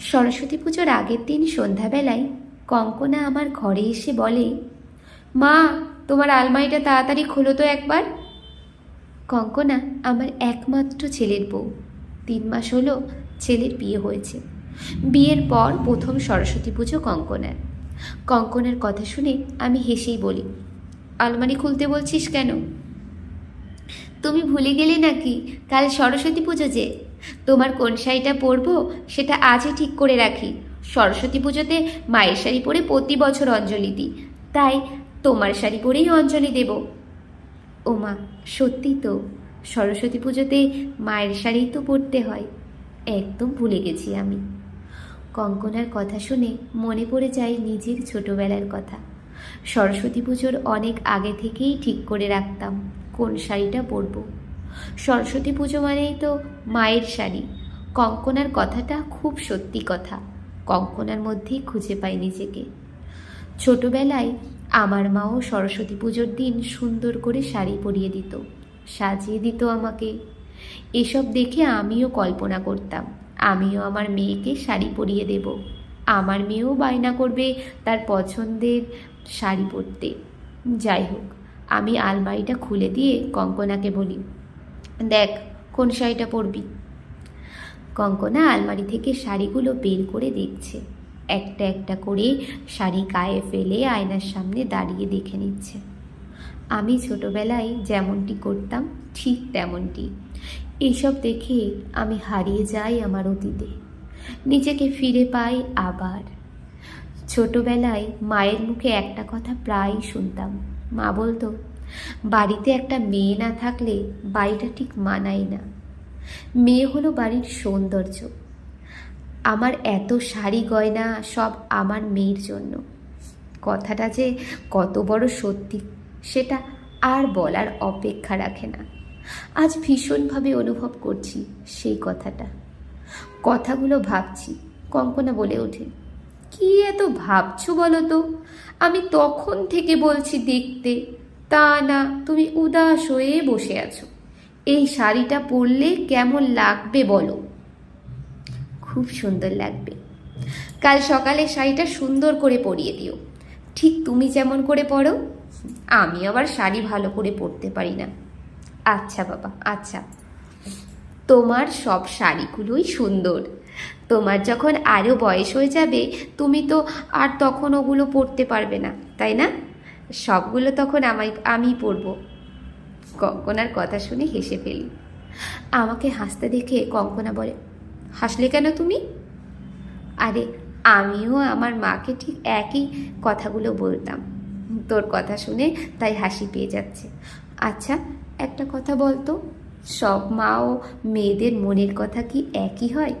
সরস্বতী পুজোর আগের দিন সন্ধ্যাবেলায় কঙ্কনা আমার ঘরে এসে বলে, মা, তোমার আলমারিটা তাড়াতাড়ি খোলো তো একবার। কঙ্কনা আমার একমাত্র ছেলের বউ। তিন মাস হলো ছেলের বিয়ে হয়েছে। বিয়ের পর প্রথম সরস্বতী পুজো কঙ্কনার। কঙ্কনার কথা শুনে আমি হেসেই বলি, আলমারি খুলতে বলছিস কেন? তুমি ভুলে গেলে নাকি? কাল সরস্বতী পুজো যে। তোমার কোন শাড়িটা পরবো সেটা আজই ঠিক করে রাখি। সরস্বতী পুজোতে মায়ের শাড়ি পরে প্রতি বছর অঞ্জলি দিই। তাই তোমার শাড়ি পরেই অঞ্জলি দেব। ও মা, সত্যি তো, সরস্বতী পুজোতে মায়ের শাড়ি তো পরতে হয়। একদম ভুলে গেছি আমি। কঙ্কনার কথা শুনে মনে পড়ে যায় নিজের ছোটবেলার কথা। সরস্বতী পুজোর অনেক আগে থেকেই ঠিক করে রাখতাম কোন শাড়িটা পরবো। সরস্বতী পুজো মানেই তো মায়ের শাড়ি। কঙ্কনার কথাটা খুব সত্যি কথা। কঙ্কনার মধ্যেই খুঁজে পাই নিজেকে। ছোটবেলায় আমার মাও সরস্বতী পুজোর দিন সুন্দর করে শাড়ি পরিয়ে দিত, সাজিয়ে দিত আমাকে। এসব দেখে আমিও কল্পনা করতাম, আমিও আমার মেয়েকে শাড়ি পরিয়ে দেব। আমার মেয়েও বায়না করবে তার পছন্দের শাড়ি পরতে। যাই হোক, আমি আলমারিটা খুলে দিয়ে কঙ্কনাকে বলি দেখ, কোন শাড়িটা পরবি? কঙ্কনা আলমারি থেকে শাড়িগুলো বের করে দেখছে। একটা একটা করে শাড়ি গায়ে ফেলে আয়নার সামনে দাঁড়িয়ে দেখে নিচ্ছে। আমি ছোটবেলায় যেমনটি করতাম, ঠিক তেমনটি। এইসব দেখে আমি হারিয়ে যাই আমার অতীতে। নিজেকে ফিরে পাই আবার। ছোটবেলায় মায়ের মুখে একটা কথা প্রায় শুনতাম। মা বলতো বাড়িতে একটা মেয়ে না থাকলে বাড়িটা ঠিক মানায় না। মেয়ে হলো বাড়ির সৌন্দর্য। আমার এত শাড়ি গয়না সব আমার মেয়ের জন্য। কথাটা যে কত বড় সত্যি, সেটা আর বলার অপেক্ষা রাখে না। আজ ভীষণভাবে অনুভব করছি সেই কথাটা। কথাগুলো ভাবছি, কঙ্কনা বলে ওঠে, কি এত ভাবছ বলো তো? আমি তখন থেকে বলছি দেখতে। তা না, তুমি উদাস হয়ে বসে আছো। এই শাড়িটা পরলে কেমন লাগবে বলো? খুব সুন্দর লাগবে। কাল সকালে শাড়িটা সুন্দর করে পরিয়ে দিও। ঠিক তুমি যেমন করে পরো, আমি আবার শাড়ি ভালো করে পরতে পারি না। আচ্ছা বাবা আচ্ছা। তোমার সব শাড়িগুলোই সুন্দর। তোমার যখন আরও বয়স হয়ে যাবে, তুমি তো আর তখন ওগুলো পরতে পারবে না, তাই না? সবগুলো তখন আমায় আমি পরবো কঙ্কনার কথা শুনে হেসে ফেলি। আমাকে হাসতে দেখে কঙ্কনা বলে, হাসলে কেন তুমি? আরে, আমিও আমার মাকে ঠিক একই কথাগুলো বলতাম। তোর কথা শুনে তাই হাসি পেয়ে যাচ্ছে। আচ্ছা একটা কথা বলতো, সব মা ও মেয়েদের মনের কথা কি একই হয়?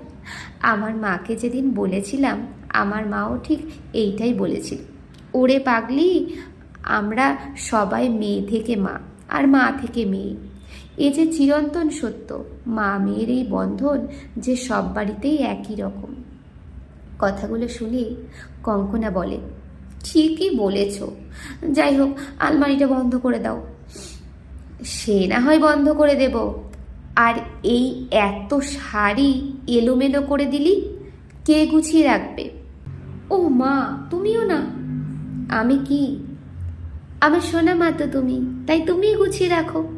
আমার মাকে যেদিন বলেছিলাম, আমার মাও ঠিক এইটাই বলেছিল। ওরে পাগলি আমরা সবাই মেয়ে থেকে মা, আর মা থেকে মেয়ে। এ যে চিরন্তন সত্য, মা মেয়ের এই বন্ধন যে সব বাড়িতেই একই রকম। কথাগুলো শুনে কঙ্কনা বলে, ঠিকই বলেছ। যাই হোক, আলমারিটা বন্ধ করে দাও। সে না হয় বন্ধ করে দেব। আর এই এত শাড়ি এলোমেলো করে দিলি, কে গুছিয়ে রাখবে? ও মা, তুমিও না। আমি কি আমার সোনা মা তো তুমি, তাই তুমিই গুছিয়ে রাখো।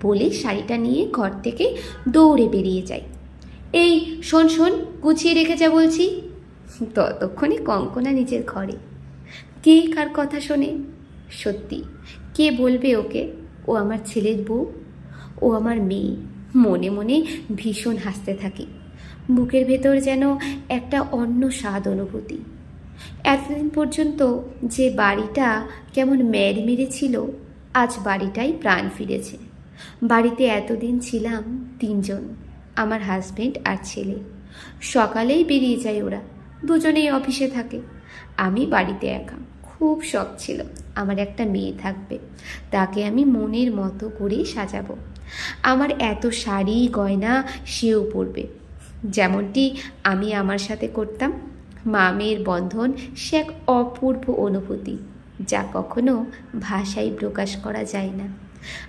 বলে শাড়িটা নিয়ে ঘর থেকে দৌড়ে বেরিয়ে যাই এই, শোন শোন, গুছিয়ে রেখে যা বলছি। ততক্ষণে কঙ্কনা নিজের ঘরে। কে কার কথা শোনে? সত্যি, কে বলবে ওকে? ও আমার ছেলের বউ। ও আমার মেয়ে। মনে মনে ভীষণ হাসতে থাকি। বুকের ভেতর যেন একটা অন্য স্বাদ অনুভূতি। এতদিন পর্যন্ত যে বাড়িটা কেমন ম্যাড মেরেছিল আজ বাড়িটাই প্রাণ ফিরেছে। বাড়িতে এতদিন ছিলাম তিনজন, আমার হাজবেন্ড আর ছেলে। সকালেই বেরিয়ে যায় ওরা, দুজনেই অফিসে থাকে। আমি বাড়িতে একা, খুব শখ ছিল, আমার একটা মেয়ে থাকবে, তাকে আমি মনের মতো করে সাজাবো। আমার এত শাড়ি গয়না সেও পরবে, যেমনটি আমি আমার সাথে করতাম। মা মেয়ের বন্ধন সে এক অপূর্ব অনুভূতি, যা কখনো ভাষায় প্রকাশ করা যায় না।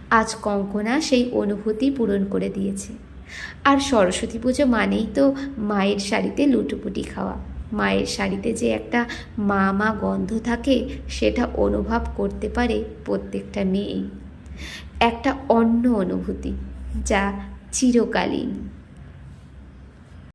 আজ কঙ্কনা সেই অনুভূতি পূরণ করে দিয়েছে। আর সরস্বতী পুজো মানেই তো মায়ের শাড়িতে লুটোপুটি খাওয়া। মায়ের শাড়িতে যে একটা মা মা গন্ধ থাকে, সেটা অনুভব করতে পারে প্রত্যেকটা মেয়েই। একটা অন্য অনুভূতি, যা চিরকালীন।